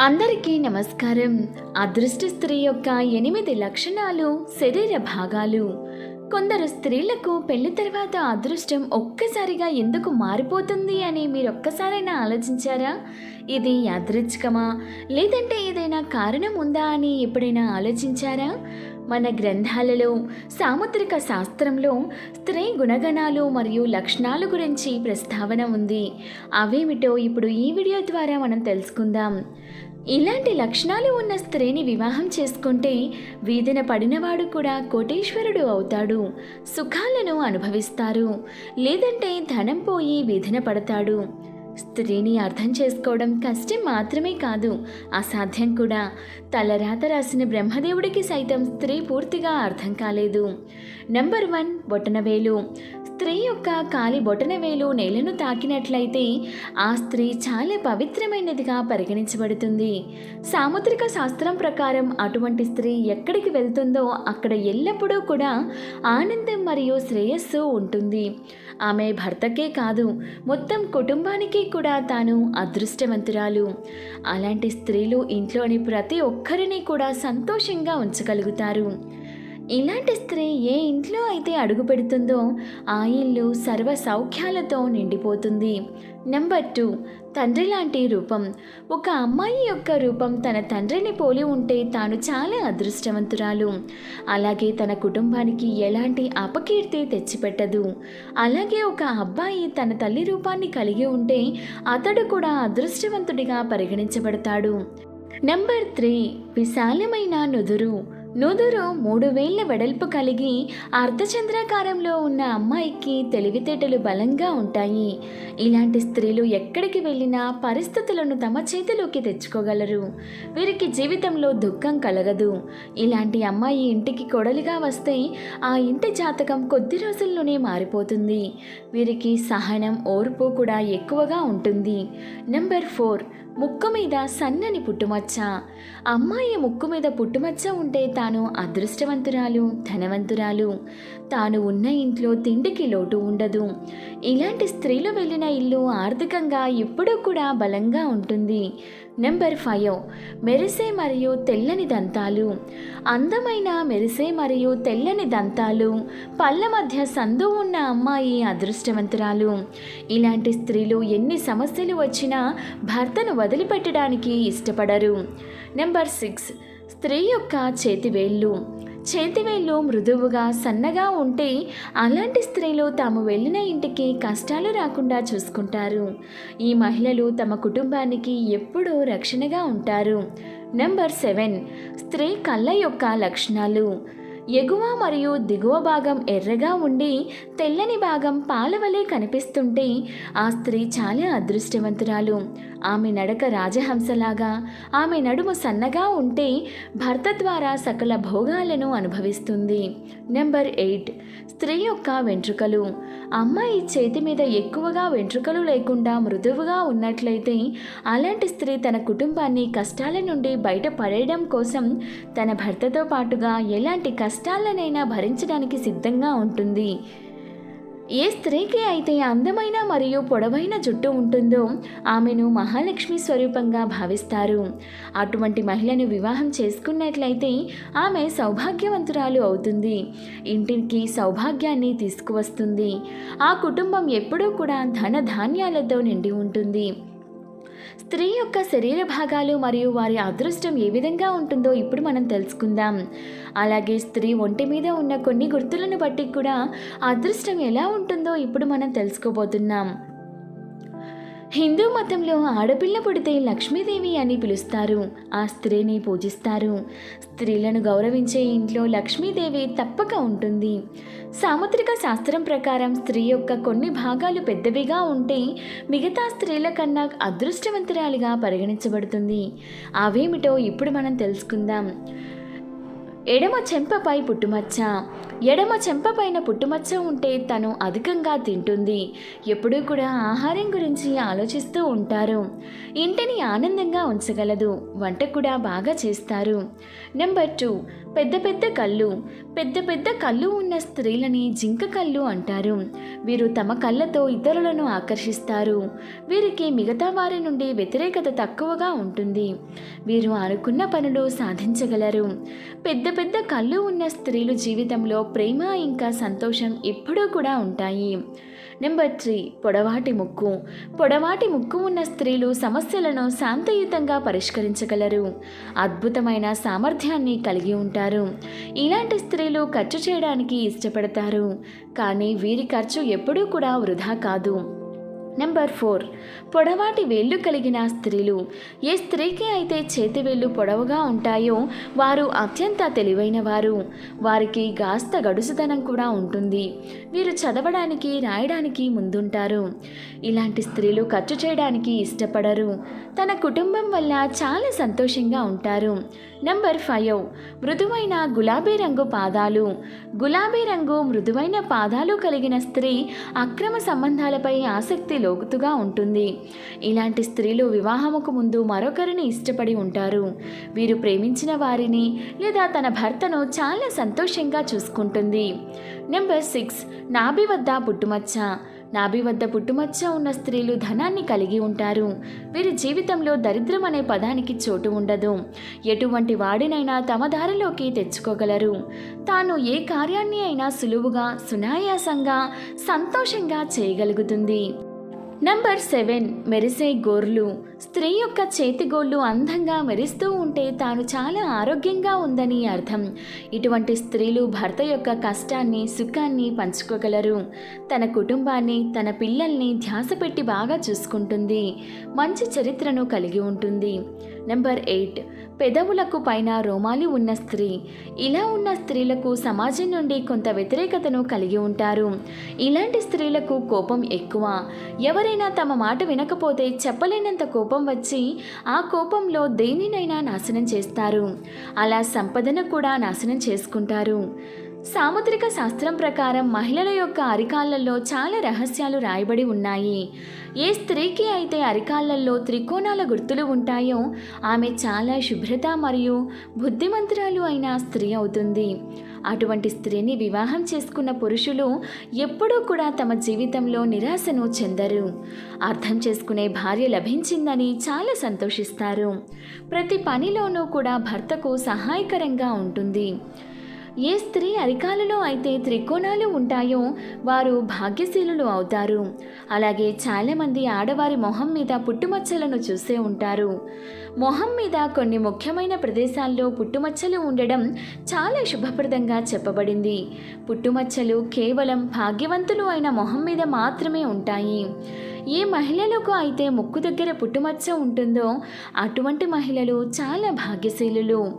అందరికీ నమస్కారం. అదృష్ట స్త్రీ యొక్క ఎనిమిది లక్షణాలు శరీర భాగాలు. కొందరు స్త్రీలకు పెళ్ళి తర్వాత అదృష్టం ఒక్కసారిగా ఎందుకు మారిపోతుంది అని మీరు ఒక్కసారైనా ఆలోచించారా? ఇది యాదృచ్ఛికమా? లేదంటే ఏదైనా కారణం ఉందా అని ఎప్పుడైనా ఆలోచించారా? మన గ్రంథాలలో సాముద్రిక శాస్త్రంలో స్త్రీ గుణగణాలు మరియు లక్షణాల గురించి ప్రస్తావన ఉంది. అవేమిటో ఇప్పుడు ఈ వీడియో ద్వారా మనం తెలుసుకుందాం. ఇలాంటి లక్షణాలు ఉన్న స్త్రీని వివాహం చేసుకుంటే వీధిన పడినవాడు కూడా కోటేశ్వరుడు అవుతాడు. సుఖాలను అనుభవిస్తారు. లేదంటే ధనం పోయి వీధిన పడతాడు. స్త్రీని అర్థం చేసుకోవడం కష్టం మాత్రమే కాదు. అసాధ్యం కూడా. తలరాత రాసిన బ్రహ్మదేవుడికి సైతం స్త్రీ పూర్తిగా అర్థం కాలేదు. నెంబర్ వన్ బొటనవేలు స్త్రీ యొక్క కాలి బొటనవేలు నేలను తాకినట్లయితే ఆ స్త్రీ చాలా పవిత్రమైనదిగా పరిగణించబడుతుంది. సాముద్రిక శాస్త్రం ప్రకారం అటువంటి స్త్రీ ఎక్కడికి వెళ్తుందో అక్కడ ఎల్లప్పుడూ కూడా ఆనందం మరియు శ్రేయస్సు ఉంటుంది. ఆమె భర్తకే కాదు మొత్తం కుటుంబానికి కూడా తాను అదృష్టవంతురాలు. అలాంటి స్త్రీలు ఇంట్లోని ప్రతి ఒక్కరిని కూడా సంతోషంగా ఉంచగలుగుతారు. ఇలాంటి స్త్రీ ఏ ఇంట్లో అయితే అడుగు పెడుతుందో ఆ ఇల్లు సర్వ సౌఖ్యాలతో నిండిపోతుంది. నెంబర్ టూ తండ్రి లాంటి రూపం. ఒక అమ్మాయి యొక్క రూపం తన తండ్రిని పోలి ఉంటే తాను చాలా అదృష్టవంతురాలు. అలాగే తన కుటుంబానికి ఎలాంటి అపకీర్తి తెచ్చిపెట్టదు. అలాగే ఒక అబ్బాయి తన తల్లి రూపాన్ని కలిగి ఉంటే అతడు కూడా అదృష్టవంతుడిగా పరిగణించబడతాడు. నెంబర్ త్రీ విశాలమైన నుదురు. నుదురు మూడు వేళ్ళ వెడల్పు కలిగి అర్ధచంద్రాకారంలో ఉన్న అమ్మాయికి తెలివితేటలు బలంగా ఉంటాయి. ఇలాంటి స్త్రీలు ఎక్కడికి వెళ్ళినా పరిస్థితులను తమ చేతిలోకి తెచ్చుకోగలరు. వీరికి జీవితంలో దుఃఖం కలగదు. ఇలాంటి అమ్మాయి ఇంటికి కొడలిగా వస్తే ఆ ఇంటి జాతకం కొద్ది రోజుల్లోనే మారిపోతుంది. వీరికి సహనం ఓర్పు కూడా ఎక్కువగా ఉంటుంది. నెంబర్ ఫోర్ ముక్కు మీద సన్నని పుట్టుమచ్చ. అమ్మాయి ముక్కు మీద పుట్టుమచ్చ ఉంటే తాను అదృష్టవంతురాలు ధనవంతురాలు. తాను ఉన్న ఇంట్లో తిండికి లోటు ఉండదు. ఇలాంటి స్త్రీలు వెళ్ళిన ఇల్లు ఆర్థికంగా ఎప్పుడూ కూడా బలంగా ఉంటుంది. నెంబర్ ఫైవ్ మెరిసే మరియు తెల్లని దంతాలు. అందమైన మెరిసే మరియు తెల్లని దంతాలు. పళ్ళ మధ్య సందు ఉన్న అమ్మాయి అదృష్టవంతురాలు. ఇలాంటి స్త్రీలు ఎన్ని సమస్యలు వచ్చినా భర్తను వదిలిపెట్టడానికి ఇష్టపడరు. నెంబర్ సిక్స్ స్త్రీ యొక్క చేతివేళ్ళు. చేతివేళ్ళు మృదువుగా సన్నగా ఉంటే అలాంటి స్త్రీలు తాము వెళ్ళిన ఇంటికి కష్టాలు రాకుండా చూసుకుంటారు. ఈ మహిళలు తమ కుటుంబానికి ఎప్పుడూ రక్షణగా ఉంటారు. Number seven. స్త్రీ కళ్ళ యొక్క లక్షణాలు. ఎగువ మరియు దిగువ భాగం ఎర్రగా ఉండి తెల్లని భాగం పాలవలే కనిపిస్తుంటే ఆ స్త్రీ చాలా అదృష్టవంతురాలు. ఆమె నడక రాజహంసలాగా ఆమె నడుము సన్నగా ఉంటే భర్త ద్వారా సకల భోగాలను అనుభవిస్తుంది. Number eight. స్త్రీ యొక్క వెంట్రుకలు. అమ్మాయి చేతి మీద ఎక్కువగా వెంట్రుకలు లేకుండా మృదువుగా ఉన్నట్లయితే అలాంటి స్త్రీ తన కుటుంబాన్ని కష్టాల నుండి బయటపడేయడం కోసం తన భర్తతో పాటుగా ఎలాంటి కష్ట కష్టాలనైనా భరించడానికి సిద్ధంగా ఉంటుంది. ఏ స్త్రీకి అయితే అందమైన మరియు పొడవైన జుట్టు ఉంటుందో ఆమెను మహాలక్ష్మి స్వరూపంగా భావిస్తారు. అటువంటి మహిళను వివాహం చేసుకున్నట్లయితే ఆమె సౌభాగ్యవంతురాలు అవుతుంది. ఇంటికి సౌభాగ్యాన్ని తీసుకువస్తుంది. ఆ కుటుంబం ఎప్పుడూ కూడా ధన ధాన్యాలతో నిండి ఉంటుంది. స్త్రీ యొక్క శరీర భాగాలు మరియు వారి అదృష్టం ఏ విధంగా ఉంటుందో ఇప్పుడు మనం తెలుసుకుందాం. అలాగే స్త్రీ ఒంటి మీద ఉన్న కొన్ని గుర్తులను బట్టి కూడా అదృష్టం ఎలా ఉంటుందో ఇప్పుడు మనం తెలుసుకోబోతున్నాం. హిందూ మతంలో ఆడపిల్ల పుడితే లక్ష్మీదేవి అని పిలుస్తారు. ఆ స్త్రీని పూజిస్తారు. స్త్రీలను గౌరవించే ఇంట్లో లక్ష్మీదేవి తప్పక ఉంటుంది. సాముద్రిక శాస్త్రం ప్రకారం స్త్రీ యొక్క కొన్ని భాగాలు పెద్దవిగా ఉంటే మిగతా స్త్రీల కన్నా అదృష్టవంతురాలిగా పరిగణించబడుతుంది. అవేమిటో ఇప్పుడు మనం తెలుసుకుందాం. ఎడమ చెంపపై పుట్టుమచ్చ. ఎడమ చెంపపైన పుట్టుమచ్చ ఉంటే తను అధికంగా తింటుంది. ఎప్పుడూ కూడా ఆహారం గురించి ఆలోచిస్తూ ఉంటారు. ఇంటిని ఆనందంగా ఉంచగలదు. వంట కూడా బాగా చేస్తారు. Number two. పెద్ద పెద్ద కళ్ళు. పెద్ద పెద్ద కళ్ళు ఉన్న స్త్రీలని జింక కళ్ళు అంటారు. వీరు తమ కళ్ళతో ఇతరులను ఆకర్షిస్తారు. వీరికి మిగతా వారి నుండి వ్యతిరేకత తక్కువగా ఉంటుంది. వీరు అనుకున్న పనులు సాధించగలరు. పెద్ద పెద్ద కళ్ళు ఉన్న స్త్రీలు జీవితంలో ప్రేమ ఇంకా సంతోషం ఎప్పుడూ కూడా ఉంటాయి. నెంబర్ త్రీ పొడవాటి ముక్కు. పొడవాటి ముక్కు ఉన్న స్త్రీలు సమస్యలను శాంతయుతంగా పరిష్కరించగలరు. అద్భుతమైన సామర్థ్యాన్ని కలిగి ఉంటారు. ఇలాంటి స్త్రీలు ఖర్చు చేయడానికి ఇష్టపడతారు. కానీ వీరి ఖర్చు ఎప్పుడూ కూడా వృధా కాదు. నెంబర్ ఫోర్ పొడవాటి వేళ్ళు కలిగిన స్త్రీలు. ఏ స్త్రీకి అయితే చేతి వేళ్ళు పొడవుగా ఉంటాయో వారు అత్యంత తెలివైన వారు. వారికి గాస్త గడుసుదనం కూడా ఉంటుంది. వీరు చదవడానికి రాయడానికి ముందుంటారు. ఇలాంటి స్త్రీలు ఖర్చు చేయడానికి ఇష్టపడరు. తన కుటుంబం వల్ల చాలా సంతోషంగా ఉంటారు. Number five. మృదువైన గులాబీ రంగు పాదాలు. గులాబీ రంగు మృదువైన పాదాలు కలిగిన స్త్రీ అక్రమ సంబంధాలపై ఆసక్తి లోతుగా ఉంటుంది. ఇలాంటి స్త్రీలు వివాహముకు ముందు మరొకరిని ఇష్టపడి ఉంటారు. వీరు ప్రేమించిన వారిని లేదా తన భర్తను చాలా సంతోషంగా చూసుకుంటుంది. Number six. నాభి వద్ద పుట్టుమచ్చ. నాభి వద్ద పుట్టుమచ్చ ఉన్న స్త్రీలు ధనాన్ని కలిగి ఉంటారు. వీరి జీవితంలో దరిద్రం అనే పదానికి చోటు ఉండదు. ఎటువంటి వాడినైనా తమ దారిలోకి తెచ్చుకోగలరు. తాను ఏ కార్యాన్ని అయినా సులువుగా సునాయాసంగా సంతోషంగా చేయగలుగుతుంది. నంబర్ సెవెన్ మెరిసే గోర్లు. స్త్రీ యొక్క చేతిగోళ్ళు అందంగా మెరుస్తూ ఉంటే తాను చాలా ఆరోగ్యంగా ఉందని అర్థం. ఇటువంటి స్త్రీలు భర్త యొక్క కష్టాన్ని సుఖాన్ని పంచుకోగలరు. తన కుటుంబాన్ని తన పిల్లల్ని ధ్యాస పెట్టి బాగా చూసుకుంటుంది. మంచి చరిత్రను కలిగి ఉంటుంది. Number eight. పెదవులకు పైన రోమాలు ఉన్న స్త్రీ. ఇలా ఉన్న స్త్రీలకు సమాజం నుండి కొంత వ్యతిరేకతను కలిగి ఉంటారు. ఇలాంటి స్త్రీలకు కోపం ఎక్కువ. ఎవరైనా తమ మాట వినకపోతే చెప్పలేనంత కోపం కోపం వచ్చి ఆ కోపంలో దేనినైనా నాశనం చేస్తారు. అలా సంపదను కూడా నాశనం చేసుకుంటారు. సాముద్రిక శాస్త్రం ప్రకారం మహిళల యొక్క అరికాళ్ళలో చాలా రహస్యాలు రాయబడి ఉన్నాయి. ఏ స్త్రీకి అయితే అరికాళ్ళలో త్రికోణాల గుర్తులు ఉంటాయో ఆమె చాలా శుభ్రత మరియు బుద్ధిమంతురాలు అయిన స్త్రీ అవుతుంది. అటువంటి స్త్రీని వివాహం చేసుకున్న పురుషులు ఎప్పుడూ కూడా తమ జీవితంలో నిరాశను చెందరు. అర్థం చేసుకునే భార్య లభించిందని చాలా సంతోషిస్తారు. ప్రతి పనిలోనూ కూడా భర్తకు సహాయకరంగా ఉంటుంది. ఏ స్త్రీ అరికాలలో అయితే త్రికోణాలు ఉంటాయో వారు భాగ్యశీలులు అవుతారు. అలాగే చాలామంది ఆడవారి మొహం మీద పుట్టుమచ్చలను చూసే ఉంటారు. మొహం మీద కొన్ని ముఖ్యమైన ప్రదేశాల్లో పుట్టుమచ్చలు ఉండడం చాలా శుభప్రదంగా చెప్పబడింది. పుట్టుమచ్చలు కేవలం భాగ్యవంతులు అయిన మొహం మీద మాత్రమే ఉంటాయి. ఏ మహిళలకు అయితే ముక్కు దగ్గర పుట్టుమచ్చ ఉంటుందో అటువంటి మహిళలు చాలా భాగ్యశీలులు.